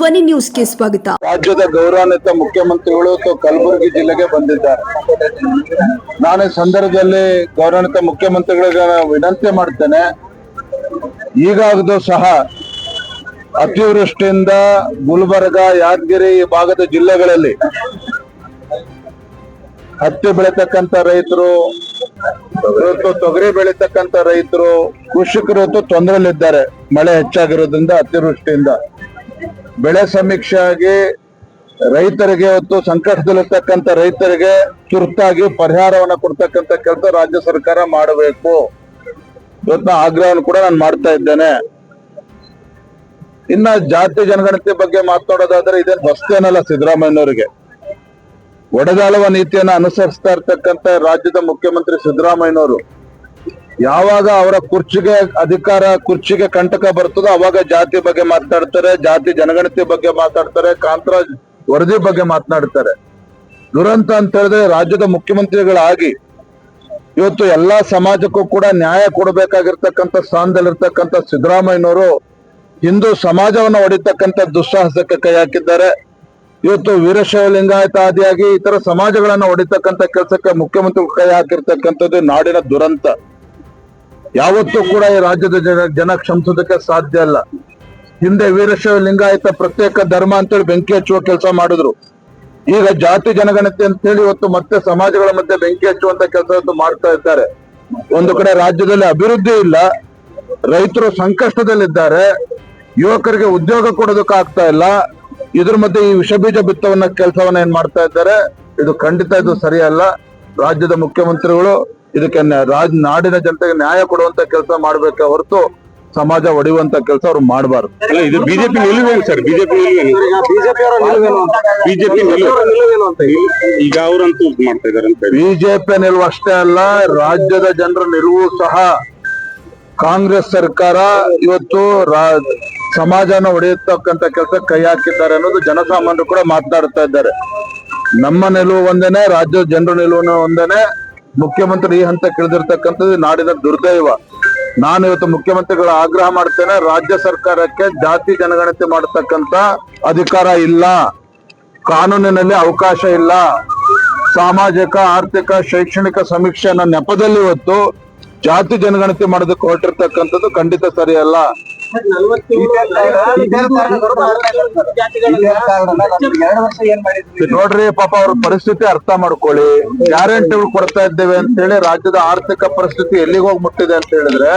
ಧ್ವನಿ ನ್ಯೂಸ್ಗೆ ಸ್ವಾಗತ. ರಾಜ್ಯದ ಗೌರವಾನ್ವಿತ ಮುಖ್ಯಮಂತ್ರಿಗಳು ಕಲಬುರಗಿ ಜಿಲ್ಲೆಗೆ ಬಂದಿದ್ದಾರೆ. ನಾನು ಈ ಸಂದರ್ಭದಲ್ಲಿ ಗೌರವಾನ್ವಿತ ಮುಖ್ಯಮಂತ್ರಿಗಳಿಗೆ ವಿನಂತಿ ಮಾಡ್ತೇನೆ. ಈಗಾಗಲೂ ಸಹ ಅತಿವೃಷ್ಟಿಯಿಂದ ಗುಲ್ಬರ್ಗ, ಯಾದಗಿರಿ ಈ ಭಾಗದ ಜಿಲ್ಲೆಗಳಲ್ಲಿ ಹತ್ತಿ ಬೆಳೀತಕ್ಕಂಥ ರೈತರು ತೊಗರಿ ಬೆಳೀತಕ್ಕಂಥ ರೈತರು, ಕೃಷಿಕರು ತೊಂದರೆಯಲ್ಲಿದ್ದಾರೆ. ಮಳೆ ಹೆಚ್ಚಾಗಿರೋದ್ರಿಂದ ಅತಿವೃಷ್ಟಿಯಿಂದ. ಬೆಳೆ ಸಮೀಕ್ಷೆ ಆಗಿ ರೈತರಿಗೆ ಇವತ್ತು ಸಂಕಷ್ಟದಲ್ಲಿರ್ತಕ್ಕಂಥ ರೈತರಿಗೆ ತುರ್ತಾಗಿ ಪರಿಹಾರವನ್ನ ಕೊಡ್ತಕ್ಕಂಥ ಕೆಲಸ ರಾಜ್ಯ ಸರ್ಕಾರ ಮಾಡಬೇಕು ಇವತ್ತಿನ ಆಗ್ರಹವನ್ನು ಕೂಡ ನಾನು ಮಾಡ್ತಾ ಇದ್ದೇನೆ. ಇನ್ನ ಜಾತಿ ಜನಗಣತಿ ಬಗ್ಗೆ ಮಾತನಾಡೋದಾದ್ರೆ ಇದೇನು ಹೊಸ್ತೇನಲ್ಲ ಸಿದ್ದರಾಮಯ್ಯನವರಿಗೆ. ಒಡೆದಾಳುವ ನೀತಿಯನ್ನ ಅನುಸರಿಸ್ತಾ ಇರ್ತಕ್ಕಂಥ ರಾಜ್ಯದ ಮುಖ್ಯಮಂತ್ರಿ ಸಿದ್ದರಾಮಯ್ಯನವರು ಯಾವಾಗ ಅವರ ಕುರ್ಚಿಗೆ ಅಧಿಕಾರ, ಕುರ್ಚಿಗೆ ಕಂಟಕ ಬರ್ತದೋ ಅವಾಗ ಜಾತಿ ಬಗ್ಗೆ ಮಾತನಾಡ್ತಾರೆ, ಜಾತಿ ಜನಗಣತಿ ಬಗ್ಗೆ ಮಾತಾಡ್ತಾರೆ ಕಾಂತರಾಜ್ ವರದಿ ಬಗ್ಗೆ ಮಾತನಾಡ್ತಾರೆ. ದುರಂತ ಅಂತ ಹೇಳಿದ್ರೆ ರಾಜ್ಯದ ಮುಖ್ಯಮಂತ್ರಿಗಳಾಗಿ ಇವತ್ತು ಎಲ್ಲಾ ಸಮಾಜಕ್ಕೂ ಕೂಡ ನ್ಯಾಯ ಕೊಡಬೇಕಾಗಿರ್ತಕ್ಕಂಥ ಸ್ಥಾನದಲ್ಲಿರ್ತಕ್ಕಂಥ ಸಿದ್ದರಾಮಯ್ಯನವರು ಹಿಂದೂ ಸಮಾಜವನ್ನು ಹೊಡಿತಕ್ಕಂಥ ದುಸ್ಸಾಹಸಕ್ಕೆ ಕೈ ಹಾಕಿದ್ದಾರೆ. ಇವತ್ತು ವೀರಶೈವ ಲಿಂಗಾಯತ ಆದಿಯಾಗಿ ಇತರ ಸಮಾಜಗಳನ್ನ ಹೊಡಿತಕ್ಕಂಥ ಕೆಲಸಕ್ಕೆ ಮುಖ್ಯಮಂತ್ರಿ ಕೈ ಹಾಕಿರ್ತಕ್ಕಂಥದ್ದು ನಾಡಿನ ದುರಂತ. ಯಾವತ್ತೂ ಕೂಡ ಈ ರಾಜ್ಯದ ಜನ ಜನ ಕ್ಷಮಿಸೋದಕ್ಕೆ ಸಾಧ್ಯ ಅಲ್ಲ. ಹಿಂದೆ ವೀರಶೈವ ಲಿಂಗಾಯತ ಪ್ರತ್ಯೇಕ ಧರ್ಮ ಅಂತೇಳಿ ಬೆಂಕಿ ಹಚ್ಚುವ ಕೆಲಸ ಮಾಡಿದ್ರು. ಈಗ ಜಾತಿ ಜನಗಣತಿ ಅಂತ ಹೇಳಿ ಇವತ್ತು ಮತ್ತೆ ಸಮಾಜಗಳ ಮಧ್ಯೆ ಬೆಂಕಿ ಹಚ್ಚುವಂತ ಕೆಲಸ ಇವತ್ತು ಮಾಡ್ತಾ ಇದ್ದಾರೆ. ಒಂದು ಕಡೆ ರಾಜ್ಯದಲ್ಲಿ ಅಭಿವೃದ್ಧಿ ಇಲ್ಲ, ರೈತರು ಸಂಕಷ್ಟದಲ್ಲಿದ್ದಾರೆ, ಯುವಕರಿಗೆ ಉದ್ಯೋಗ ಕೊಡೋದಕ್ಕೆ ಆಗ್ತಾ ಇಲ್ಲ, ಇದ್ರ ಮಧ್ಯೆ ಈ ವಿಷಬೀಜ ಬಿತ್ತವನ್ನ ಕೆಲಸವನ್ನ ಏನ್ ಮಾಡ್ತಾ ಇದ್ದಾರೆ, ಇದು ಖಂಡಿತ ಇದು ಸರಿಯಲ್ಲ. ರಾಜ್ಯದ ಮುಖ್ಯಮಂತ್ರಿಗಳು ಇದಕ್ಕೆ ರಾಜ್ ನಾಡಿನ ಜನತೆಗೆ ನ್ಯಾಯ ಕೊಡುವಂತ ಕೆಲಸ ಮಾಡ್ಬೇಕ ಹೊರತು ಸಮಾಜ ಒಡೆಯುವಂತ ಕೆಲಸ ಅವ್ರು ಮಾಡಬಾರ್ದು. ಇದು ಬಿಜೆಪಿ ನಿಲುವೇನು ಸರ್ ಬಿಜೆಪಿ ಬಿಜೆಪಿ ನಿಲುವು ಈಗ ಅವರಂತೂ ಮಾಡ್ತಾ ಇದಾರೆ ಅಂತ ಹೇಳಿ. ಬಿಜೆಪಿ ನಿಲುವು ಅಷ್ಟೇ ಅಲ್ಲ ರಾಜ್ಯದ ಜನರ ನಿಲುವು ಸಹ ಕಾಂಗ್ರೆಸ್ ಸರ್ಕಾರ ಇವತ್ತು ರಾ- ಸಮಾಜನ ಒಡೆಯುತ್ತಕ್ಕಂತ ಕೆಲಸ ಕೈ ಹಾಕಿದ್ದಾರೆ ಅನ್ನೋದು ಜನಸಾಮಾನ್ಯರು ಕೂಡ ಮಾತನಾಡ್ತಾ ಇದ್ದಾರೆ. ನಮ್ಮ ನಿಲುವು ಒಂದೇನೆ ರಾಜ್ಯದ ಜನರ ನಿಲುವು ಒಂದೇನೆ. ಮುಖ್ಯಮಂತ್ರಿ ಈ ಹಂತ ಕಿಳಿದಿರ್ತಕ್ಕಂಥದ್ದು ನಾಡಿನ ದುರ್ದೈವ. ನಾನು ಇವತ್ತು ಮುಖ್ಯಮಂತ್ರಿಗಳ ಆಗ್ರಹ ಮಾಡ್ತೇನೆ, ರಾಜ್ಯ ಸರ್ಕಾರಕ್ಕೆ ಜಾತಿ ಜನಗಣತಿ ಮಾಡತಕ್ಕಂತ ಅಧಿಕಾರ ಇಲ್ಲ. ಕಾನೂನಿನಲ್ಲಿ ಅವಕಾಶ ಇಲ್ಲ. ಸಾಮಾಜಿಕ, ಆರ್ಥಿಕ, ಶೈಕ್ಷಣಿಕ ಸಮೀಕ್ಷೆ ಅನ್ನೋ ನೆಪದಲ್ಲಿ ಇವತ್ತು ಜಾತಿ ಜನಗಣತಿ ಮಾಡೋದಕ್ಕೆ ಹೊರಟಿರ್ತಕ್ಕಂಥದ್ದು ಖಂಡಿತ ಸರಿಯಲ್ಲ. ನೋಡ್ರಿ ಪಾಪ ಅವ್ರ ಪರಿಸ್ಥಿತಿ ಅರ್ಥ ಮಾಡ್ಕೊಳ್ಳಿ. ಗ್ಯಾರಂಟಿಗಳು ಕೊಡ್ತಾ ಇದ್ದೇವೆ ಅಂತ ಹೇಳಿ ರಾಜ್ಯದ ಆರ್ಥಿಕ ಪರಿಸ್ಥಿತಿ ಎಲ್ಲಿಗೆ ಹೋಗಿ ಮುಟ್ಟಿದೆ ಅಂತ ಹೇಳಿದ್ರೆ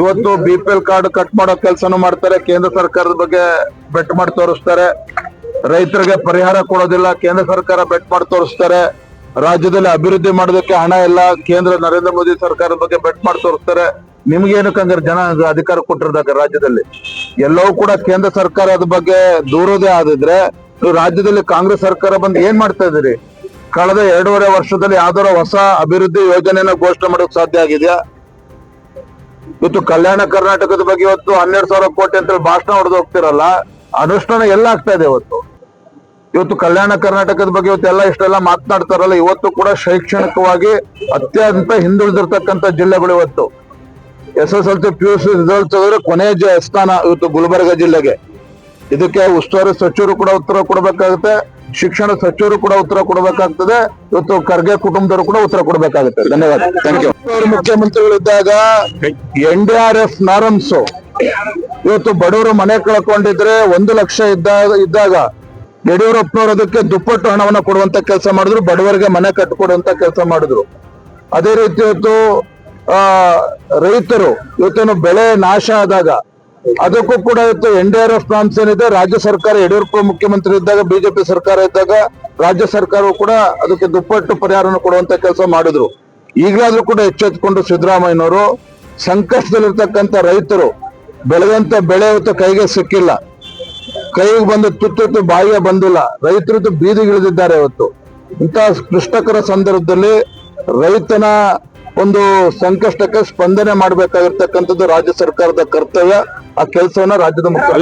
ಇವತ್ತು B P L card cut ಮಾಡೋ ಕೆಲಸನೂ ಮಾಡ್ತಾರೆ ಕೇಂದ್ರ ಸರ್ಕಾರದ ಬಗ್ಗೆ ಬೆಟ್ ಮಾಡಿ ತೋರಿಸ್ತಾರೆ. ರೈತರಿಗೆ ಪರಿಹಾರ ಕೊಡೋದಿಲ್ಲ ಕೇಂದ್ರ ಸರ್ಕಾರ ಬೆಟ್ ಮಾಡಿ ತೋರಿಸ್ತಾರೆ. ರಾಜ್ಯದಲ್ಲಿ ಅಭಿವೃದ್ಧಿ ಮಾಡೋದಕ್ಕೆ ಹಣ ಇಲ್ಲ ಕೇಂದ್ರ ನರೇಂದ್ರ ಮೋದಿ ಸರ್ಕಾರದ ಬಗ್ಗೆ ಬೆಟ್ ಮಾಡಿ ತೋರಿಸ್ತಾರೆ. ನಿಮ್ಗೆ ಏನಕ್ಕೆ ಹಂಗಾರೆ ಜನ ಅಧಿಕಾರ ಕೊಟ್ಟಿರ್ದಾಗ ರಾಜ್ಯದಲ್ಲಿ. ಎಲ್ಲವೂ ಕೂಡ ಕೇಂದ್ರ ಸರ್ಕಾರ ಅದ್ರ ಬಗ್ಗೆ ದೂರೋದೇ ಆದಿದ್ರೆ ರಾಜ್ಯದಲ್ಲಿ ಕಾಂಗ್ರೆಸ್ ಸರ್ಕಾರ ಬಂದು ಏನ್ ಮಾಡ್ತಾ ಇದೀರಿ ಕಳೆದ ಎರಡೂವರೆ ವರ್ಷದಲ್ಲಿ ಯಾವ್ದಾರ ಹೊಸ ಅಭಿವೃದ್ಧಿ ಯೋಜನೆಯನ್ನ ಘೋಷಣೆ ಮಾಡೋಕ್ ಸಾಧ್ಯ ಆಗಿದೆಯಾ? ಇವತ್ತು ಕಲ್ಯಾಣ ಕರ್ನಾಟಕದ ಬಗ್ಗೆ ಇವತ್ತು ಹನ್ನೆರಡು ಸಾವಿರ ಕೋಟಿ ಅಂತ ಭಾಷಣ ಹೊಡೆದು ಹೋಗ್ತಿರಲ್ಲ, ಅನುಷ್ಠಾನ ಎಲ್ಲ ಆಗ್ತಾ ಇದೆ ಇವತ್ತು. ಇವತ್ತು ಕಲ್ಯಾಣ ಕರ್ನಾಟಕದ ಬಗ್ಗೆ ಇವತ್ತು ಎಲ್ಲ ಇಷ್ಟೆಲ್ಲ ಮಾತನಾಡ್ತಾರಲ್ಲ, ಇವತ್ತು ಕೂಡ ಶೈಕ್ಷಣಿಕವಾಗಿ ಅತ್ಯಂತ ಹಿಂದುಳಿದಿರ್ತಕ್ಕಂಥ ಜಿಲ್ಲೆಗಳು ಇವತ್ತು. S S L C P U C result ತೆಗೆದ್ರೆ ಕೊನೆಯ ಸ್ಥಾನ ಇವತ್ತು ಗುಲ್ಬರ್ಗ ಜಿಲ್ಲೆಗೆ. ಇದಕ್ಕೆ ಉಸ್ತುವಾರಿ ಸಚಿವರು ಕೂಡ ಉತ್ತರ ಕೊಡಬೇಕಾಗುತ್ತೆ, ಶಿಕ್ಷಣ ಸಚಿವರು ಕೂಡ ಉತ್ತರ ಕೊಡಬೇಕಾಗ್ತದೆ, ಇವತ್ತು ಖರ್ಗೆ ಕುಟುಂಬದವರು ಕೂಡ ಉತ್ತರ ಕೊಡಬೇಕಾಗುತ್ತೆ. ಧನ್ಯವಾದ. Thank you ಮುಖ್ಯಮಂತ್ರಿಗಳಿದ್ದಾಗ N D R F norms ಇವತ್ತು ಬಡವರು ಮನೆ ಕಳ್ಕೊಂಡಿದ್ರೆ ಒಂದು ಲಕ್ಷ ಇದ್ದಾಗ ಇದ್ದಾಗ ಯಡಿಯೂರಪ್ಪನವರು ಅದಕ್ಕೆ ದುಪ್ಪಟ್ಟು ಹಣವನ್ನ ಕೊಡುವಂತ ಕೆಲಸ ಮಾಡಿದ್ರು, ಬಡವರಿಗೆ ಮನೆ ಕಟ್ಟಿಕೊಡುವಂತ ಕೆಲಸ ಮಾಡಿದ್ರು. ಅದೇ ರೀತಿ ಇವತ್ತು ರೈತರು ಇವತ್ತೇನು ಬೆಳೆ ನಾಶ ಆದಾಗ ಅದಕ್ಕೂ ಕೂಡ ಇವತ್ತು N D R F plans ಏನಿದೆ, ರಾಜ್ಯ ಸರ್ಕಾರ ಯಡಿಯೂರಪ್ಪ ಮುಖ್ಯಮಂತ್ರಿ ಇದ್ದಾಗ, ಬಿಜೆಪಿ ಸರ್ಕಾರ ಇದ್ದಾಗ, ರಾಜ್ಯ ಸರ್ಕಾರವು ಕೂಡ ಅದಕ್ಕೆ ದುಪ್ಪಟ್ಟು ಪರಿಹಾರವನ್ನು ಕೊಡುವಂತ ಕೆಲಸ ಮಾಡಿದ್ರು. ಈಗಲಾದ್ರೂ ಕೂಡ ಎಚ್ಚೆತ್ತುಕೊಂಡು ಸಿದ್ದರಾಮಯ್ಯನವರು ಸಂಕಷ್ಟದಲ್ಲಿರ್ತಕ್ಕಂಥ ರೈತರು, ಬೆಳೆದಂತ ಬೆಳೆ ಇವತ್ತು ಕೈಗೆ ಸಿಕ್ಕಿಲ್ಲ. ಕೈಗೆ ಬಂದು ತುತ್ತು ಬಾಯಿಗೆ ಬಂದಿಲ್ಲ. ರೈತರು ಬೀದಿಗಿಳಿದಿದ್ದಾರೆ ಇವತ್ತು. ಇಂತಹ ಕ್ಲಿಷ್ಟಕರ ಸಂದರ್ಭದಲ್ಲಿ ರೈತನ ಒಂದು ಸಂಕಷ್ಟಕ್ಕೆ ಸ್ಪಂದನೆ ಮಾಡಬೇಕಾಗಿರ್ತಕ್ಕಂಥದ್ದು ರಾಜ್ಯ ಸರ್ಕಾರದ ಕರ್ತವ್ಯ ಆ ಕೆಲಸವನ್ನ ರಾಜ್ಯದ ಮುಖ್ಯ